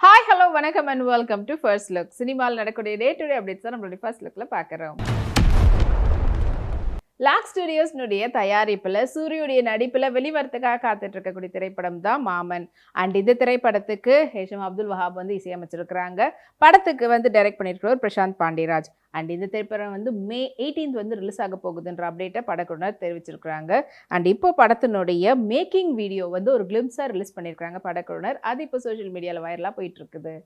Hi hello வணக்கம் and welcome to first look சினிமாவில் நடக்கக்கூடிய டே டு டே அப்டேட்ஸ் தான் நம்மளுடைய ஃபர்ஸ்ட் லுக்கில் பார்க்குறோம். லாக் ஸ்டுடியோஸ்னுடைய தயாரிப்பில் சூரியுடைய நடிப்பில் வெளிவரத்துக்காக காத்துட்டு இருக்கக்கூடிய திரைப்படம் தான் மாமன். அண்ட் இந்த திரைப்படத்துக்கு ஹேஷம் அப்துல் வஹாப் வந்து இசையமைச்சிருக்கிறாங்க. படத்துக்கு வந்து டைரக்ட் பண்ணியிருக்கிறவர் பிரசாந்த் பாண்டியராஜ். அண்ட் இந்த திரைப்படம் வந்து மே 18th வந்து ரிலீஸ் ஆக போகுதுன்ற அப்டேட்டை படக்குழுவினர் தெரிவிச்சிருக்கிறாங்க. அண்ட் இப்போ படத்தினுடைய மேக்கிங் வீடியோ வந்து ஒரு கிளிம்ஸாக ரிலீஸ் பண்ணியிருக்கிறாங்க படக்குழுவினர். அது இப்போ சோஷியல் மீடியாவில் வைரலாக போயிட்டு இருக்குது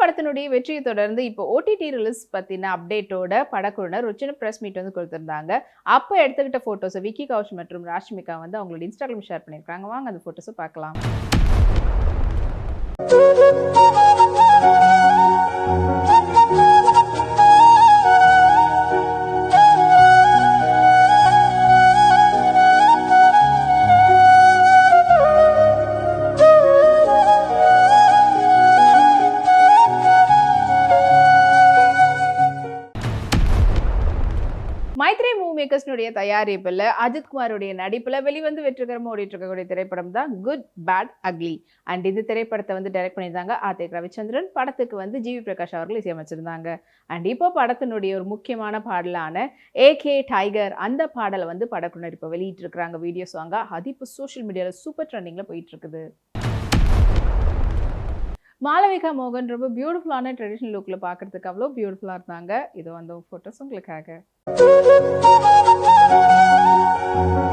படத்தினுடைய வெற்றியை தொடர்ந்து இப்போ ஓடிடி ரிலீஸ் பற்றின அப்டேட்டோட படக்குழுனர் ஒரு சின்ன ப்ரெஸ் மீட் வந்து கொடுத்துருந்தாங்க. அப்போ எடுத்துக்கிட்ட ஃபோட்டோஸை விக்கி கௌஷ் மற்றும் ராஷ்மிகா வந்து அவங்களோட இன்ஸ்டாகிராம் ஷேர் பண்ணியிருக்காங்க. வாங்க அந்த ஃபோட்டோஸை பார்க்கலாம். மைத்ரி தயாரிப்பில் அஜித் குமாருடைய நடிப்பில் வெளிவந்து வெற்றிகரமாக ஓடிட்டு இருக்கக்கூடிய திரைப்படம் தான் குட் பேட் அக்லி அண்ட் இந்த திரைப்படத்தை வந்து டைரக்ட் பண்ணியிருந்தாங்க ஆதிக் ரவிச்சந்திரன். படத்துக்கு வந்து ஜிவி பிரகாஷ் அவர்கள் இசையமைச்சிருந்தாங்க. அண்ட் இப்போ படத்தினுடைய ஒரு முக்கியமான பாடலான ஏகே டைகர் அந்த பாடலை வந்து படக்குனர் இப்போ வெளியிட்டிருக்கிறாங்க. வீடியோ சாங்கா அது இப்போ சோஷியல் மீடியாவில் சூப்பர் ட்ரெண்டிங்கில் போயிட்டு இருக்குது மாலவிகா மோகன் ரொம்ப பியூட்டிஃபுல்லான ட்ரெடிஷ்னல் லுக்கில் பார்க்குறதுக்கு அவ்வளோ பியூட்டிஃபுல்லாக இருந்தாங்க. இது வந்து ஃபோட்டோஸ் உங்களுக்காக. Música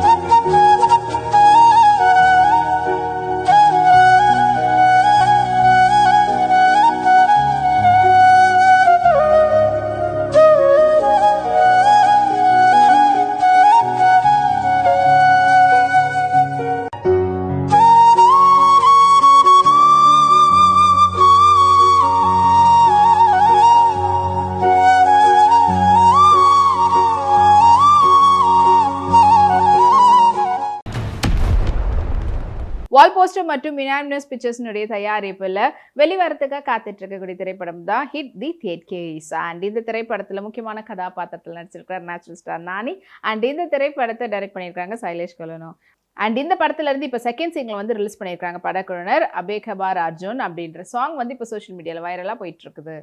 போஸ்டர் மற்றும் யுனானிமஸ் பிக்சர்ஸ்னுடைய தயாரிப்பில் வெளிவரத்துக்காக காத்துட்டு இருக்கக்கூடிய திரைப்படம் தான் ஹிட் தி தேட் கேஸ் அண்ட் இந்த திரைப்படத்தில் முக்கியமான கதாபாத்திரத்தில் நடிச்சிருக்கிறார் நேச்சுரல் ஸ்டார் நானி. அண்ட் இந்த திரைப்படத்தை டைரக்ட் பண்ணியிருக்காங்க சைலேஷ் கலனோ. அண்ட் இந்த படத்துல இருந்து இப்போ செகண்ட் சிங்கில் வந்து ரிலீஸ் பண்ணியிருக்காங்க படக்குழுனர் அபேகபார் அர்ஜுன் அப்படின்ற சாங் வந்து இப்போ சோஷியல் மீடியாவில் வைரலாக போயிட்டுருக்குது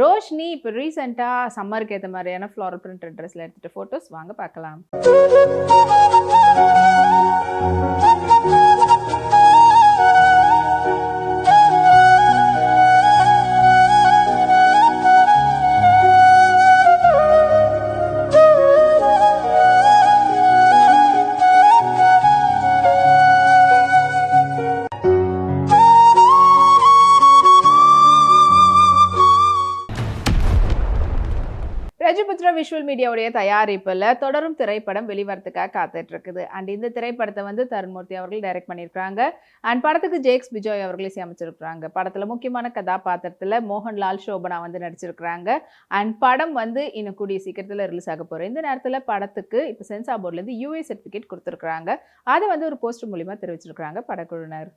ரோஷினி இப்போ ரீசெண்டாக சம்மருக்கு ஏற்ற மாதிரியான ஃப்ளாரல் பிரிண்ட் ட்ரெஸ்ஸில் எடுத்துகிட்ட ஃபோட்டோஸ் வாங்க பார்க்கலாம். Keep விஷுவல் மீடியாவுடைய தயாரிப்பில் தொடரும் திரைப்படம் வெளிவரத்துக்காக காத்துட்டு இருக்குது அண்ட் இந்த திரைப்படத்தை வந்து தருண்மூர்த்தி அவர்கள் டைரக்ட் பண்ணியிருக்காங்க அண்ட் படத்துக்கு ஜேக்ஸ் பிஜோய் அவர்கள் இசையமைச்சிருக்கிறாங்க. படத்தில் முக்கியமான கதாபாத்திரத்தில் மோகன்லால் சோபனா வந்து நடிச்சிருக்கிறாங்க. அண்ட் படம் வந்து இன்னும் கூடிய சீக்கிரத்தில் ரிலீஸ் ஆக போகிறோம் இந்த நேரத்தில் படத்துக்கு இப்போ சென்சார் போர்ட்லேருந்து யூஏ சர்டிஃபிகேட் கொடுத்துருக்குறாங்க. அதை வந்து ஒரு போஸ்டர் மூலிமா தெரிவிச்சிருக்கிறாங்க படக்குழுவினர்.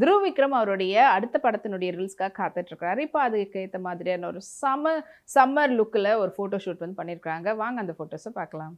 துருவ் விக்ரம் அவருடைய அடுத்த படத்தினுடைய ரிலீஸ்க்காக காத்துட்ருக்கிறாரு. இப்போ அதுக்கு ஏற்ற மாதிரியான ஒரு சம சம்மர் லுக்கில் ஒரு ஃபோட்டோ ஷூட் வந்து பண்ணியிருக்காங்க வாங்க அந்த ஃபோட்டோஸை பார்க்கலாம்.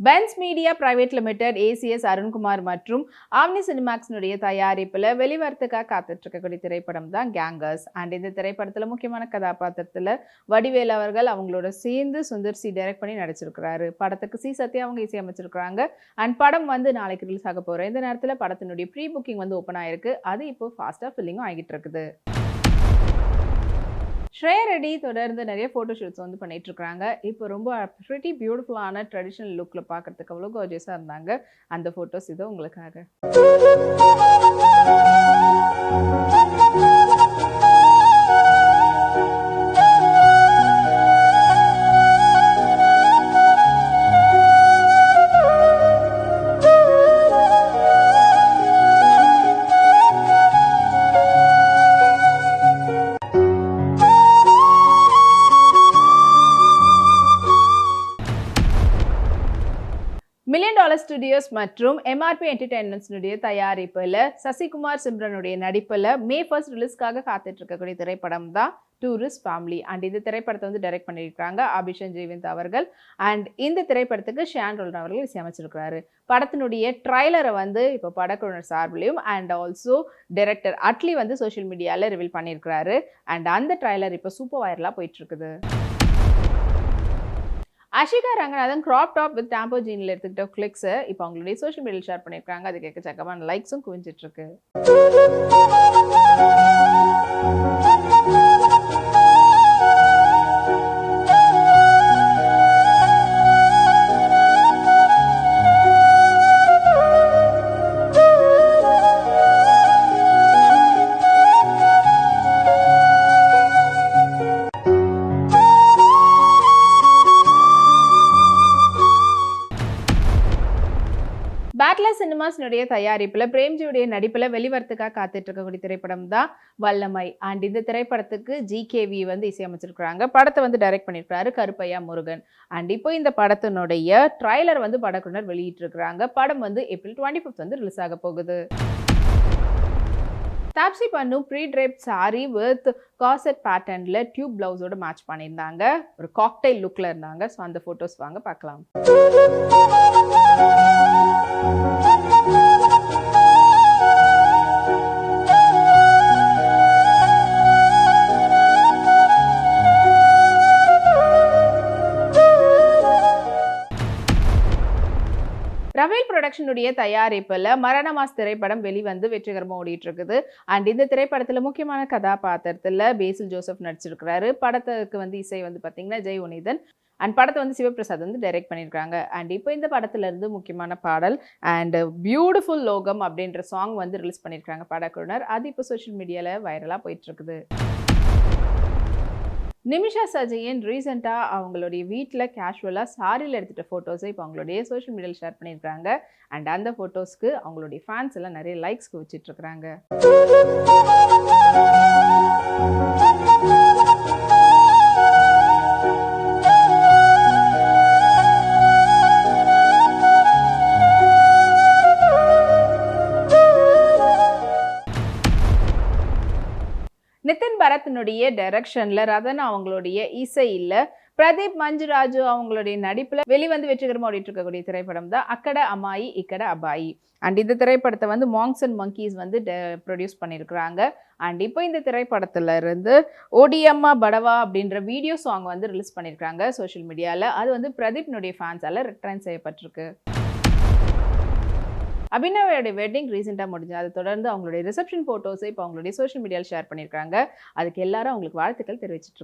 Benz media private limited ACS Arunkumar மற்றும் ஆம்னி சினிமாக்ஸ்னுடைய தயாரிப்பில் வெளிவரத்துக்காக காத்துட்டு இருக்கக்கூடிய திரைப்படம் தான் கேங்கர்ஸ் அண்ட் இந்த திரைப்படத்தில் முக்கியமான கதாபாத்திரத்தில் வடிவேல் அவர்கள் அவங்களோட சேர்ந்து சுந்தர் சி டைரக்ட் பண்ணி நடிச்சிருக்கிறாரு. படத்துக்கு சி சத்யா அவங்க இசையமைச்சிருக்கிறாங்க. அண்ட் படம் வந்து நாளைக்கு ரிலீஸ் ஆக போகிறோம் இந்த நேரத்தில் படத்தினுடைய ப்ரீ புக்கிங் வந்து ஓப்பன் ஆயிருக்கு. அது இப்போ ஃபாஸ்ட்டாக ஃபில்லிங்கும் ஆகிட்டு இருக்குது ஸ்ரேயா ரெடி தொடர்ந்து நிறைய ஃபோட்டோ ஷூட்ஸ் வந்து பண்ணிட்டு இருக்காங்க இப்போ ரொம்ப ப்ரிட்டி பியூட்டிஃபுல்லான ட்ரெடிஷ்னல் லுக்கில் பார்க்குறதுக்கு அவ்வளோ கோஜஸாக இருந்தாங்க. அந்த ஃபோட்டோஸ் இதோ உங்களுக்காக. ஸ்டுடியோஸ் மற்றும் எம்ஆர்பி என்டர்டைன்மெண்ட்ஸ்னுடைய தயாரிப்பில் சசிகுமார் சிம்ரனுடைய நடிப்பில் மே ஃபர்ஸ்ட் ரிலீஸ்க்காக காத்துட்டு இருக்கக்கூடிய திரைப்படம் தான் டூரிஸ்ட் ஃபேமிலி அண்ட் இந்த திரைப்படத்தை வந்து டைரக்ட் பண்ணியிருக்காங்க அபிஷன் ஜெய்வந்த் அவர்கள். அண்ட் இந்த திரைப்படத்துக்கு ஷேன் ரோல்டன் அவர்கள் இசையமைச்சிருக்கிறாரு. படத்தினுடைய ட்ரைலரை வந்து இப்போ படக்குழுவினர் சார்பிலையும் அண்ட் ஆல்சோ டைரக்டர் அட்லி வந்து சோஷியல் மீடியாவில் ரிவீல் பண்ணியிருக்கிறாரு. அண்ட் அந்த ட்ரைலர் இப்போ சூப்பர் வைரலாக போயிட்டுருக்குது இருக்குது Ashika Ranganathan crop top with டாம்போ ஜீனில் எடுத்துக்கிட்ட கிளிக்ஸை இப்போ அவங்களுடைய சோஷியல் மீடியாவில் ஷேர் பண்ணியிருக்காங்க. அது கேட்க லைக்ஸும் குவிஞ்சிட்ருக்கு இருக்கு தயாரிப்பில் பிரேம்ஜியுடைய நடிப்பில் வெளிவரத்துக்காக காத்துட்டு இருக்கக்கூடிய திரைப்படம் தான் வல்லமை. அண்ட் இந்த திரைப்படத்துக்கு ஜிகேவி வந்து இசையமைச்சிருக்கிறாங்க. படத்தை வந்து டைரக்ட் பண்ணியிருக்கிறாரு கருப்பையா முருகன். அண்ட் இப்போ இந்த படத்தினுடைய ட்ரைலர் வந்து படக்குனர் வெளியிட்டிருக்கிறாங்க. படம் வந்து ஏப்ரல் டுவெண்ட்டி ஃபிஃப்த் வந்து ரிலீஸ் ஆக போகுது. Taapsee Pannu pre drape sari with corset பேட்டர்னில் டியூப் பிளவுஸோட மேட்ச் பண்ணியிருந்தாங்க. ஒரு காக்டைல் லுக்கில் இருந்தாங்க. ஸோ அந்த ஃபோட்டோஸ் வாங்க பார்க்கலாம். ப்ரொடக்ஷனுடைய தயாரிப்பில் மரணமாஸ் திரைப்படம் வெளிவந்து வெற்றிகரமாக ஓடிட்டு இருக்குது அண்ட் இந்த திரைப்படத்தில் முக்கியமான கதாபாத்திரத்தில் பேசில் ஜோசப் நடிச்சிருக்கிறாரு. படத்துக்கு வந்து இசை வந்து பார்த்தீங்கன்னா ஜெய் உனிதன் அண்ட் படத்தை வந்து சிவபிரசாத் வந்து டைரக்ட் பண்ணியிருக்காங்க அண்ட் இப்போ இந்த படத்துல இருந்து முக்கியமான பாடல் அண்ட் பியூட்டிஃபுல் லோகம் அப்படின்ற சாங் வந்து ரிலீஸ் பண்ணியிருக்காங்க படக்குழுனர் அது இப்போ சோஷியல் மீடியாவில் வைரலாக போயிட்டு இருக்குது நிமிஷா சஜயன் ரீசெண்டாக அவங்களுடைய வீட்டில் கேஷுவலாக சாரியில் எடுத்துகிட்ட ஃபோட்டோஸை இப்போ அவங்களுடைய சோஷியல் மீடியாவில் ஷேர் பண்ணியிருக்காங்க அண்ட் அந்த ஃபோட்டோஸ்க்கு அவங்களுடைய ஃபேன்ஸ் எல்லாம் நிறைய லைக்ஸ் குவிச்சிட்ருக்குறாங்க நிதின் பரத்தினுடைய டைரக்ஷன்ல ரதன் அவங்களுடைய இசையில் பிரதீப் மஞ்சுராஜு அவங்களுடைய நடிப்புல வெளிவந்து வெற்றிகரமாக ஓடிட்டு இருக்கக்கூடிய திரைப்படம் தான் அக்கட அம்மாயி இக்கட அபாயி. அண்ட் இந்த திரைப்படத்தை வந்து மாங்ஸ் அண்ட் மங்கீஸ் வந்து ப்ரொடியூஸ் பண்ணியிருக்கிறாங்க அண்ட் இப்போ இந்த திரைப்படத்துல இருந்து ஓடியம்மா படவா அப்படின்ற வீடியோ சாங் வந்து ரிலீஸ் பண்ணியிருக்காங்க சோஷியல் மீடியாவில் அது வந்து பிரதீப்னுடைய ஃபேன்ஸால் ரிட்டர்ன் செய்யப்பட்டிருக்கு. அபினவையோட வெட்டிங் ரீசெண்டாக முடிஞ்சு அதை தொடர்ந்து அவங்களுடைய ரிசப்ஷன் ஃபோட்டோஸை இப்போ அவங்களுடைய சோஷியல் மீடியாவில் ஷேர் பண்ணியிருக்காங்க. அதுக்கு எல்லாரும் அவங்களுக்கு வாழ்த்துக்கள் தெரிவிச்சிட்டு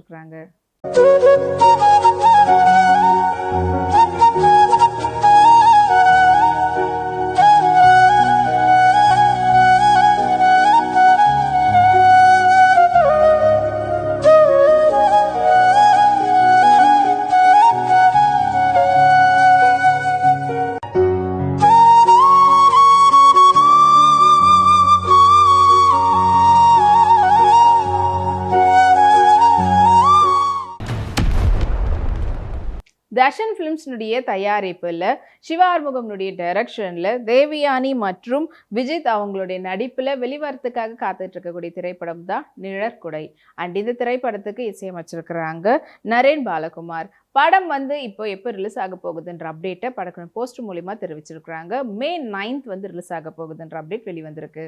தர்ஷன் ஃபிலிம்ஸ்னுடைய தயாரிப்பில் சிவாறுமுகம்னுடைய டைரக்ஷனில் தேவியானி மற்றும் விஜித் அவங்களுடைய நடிப்பில் வெளிவரத்துக்காக காத்துட்டு இருக்கக்கூடிய திரைப்படம் தான் நிழற்குடை அண்ட் இந்த திரைப்படத்துக்கு இசையமைச்சிருக்கிறாங்க நரேன் பாலகுமார். படம் வந்து இப்போ எப்போ ரிலீஸ் ஆக போகுதுன்ற அப்டேட்டை படக்கணும் போஸ்ட் மூலிமா தெரிவிச்சிருக்கிறாங்க. மே நைன்த் வந்து ரிலீஸ் ஆக போகுதுன்ற அப்டேட் வெளிவந்திருக்கு.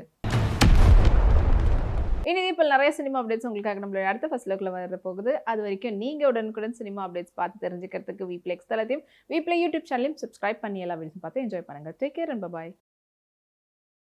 இனி இப்போ நிறைய சினிமா அப்டேட்ஸ் உங்களுக்காக நம்மளோட அடுத்த ஃபர்ஸ்ட் லுக்கில் வர போகுது அது வரைக்கும் நீங்கள் உடனுக்குடன் சினிமா அப்டேட்ஸ் பார்த்து தெரிஞ்சுக்கிறதுக்கு வீப்ளே எக்ஸ் தளத்தையும் வீப்ளே யூடியூப் சேனலையும் சப்ஸ்கிரைப் பண்ணி எல்லா வீடியோஸும் பார்த்து என்ஜாய் பண்ணுங்கள் டேக் கேர் அண்ட் பாய்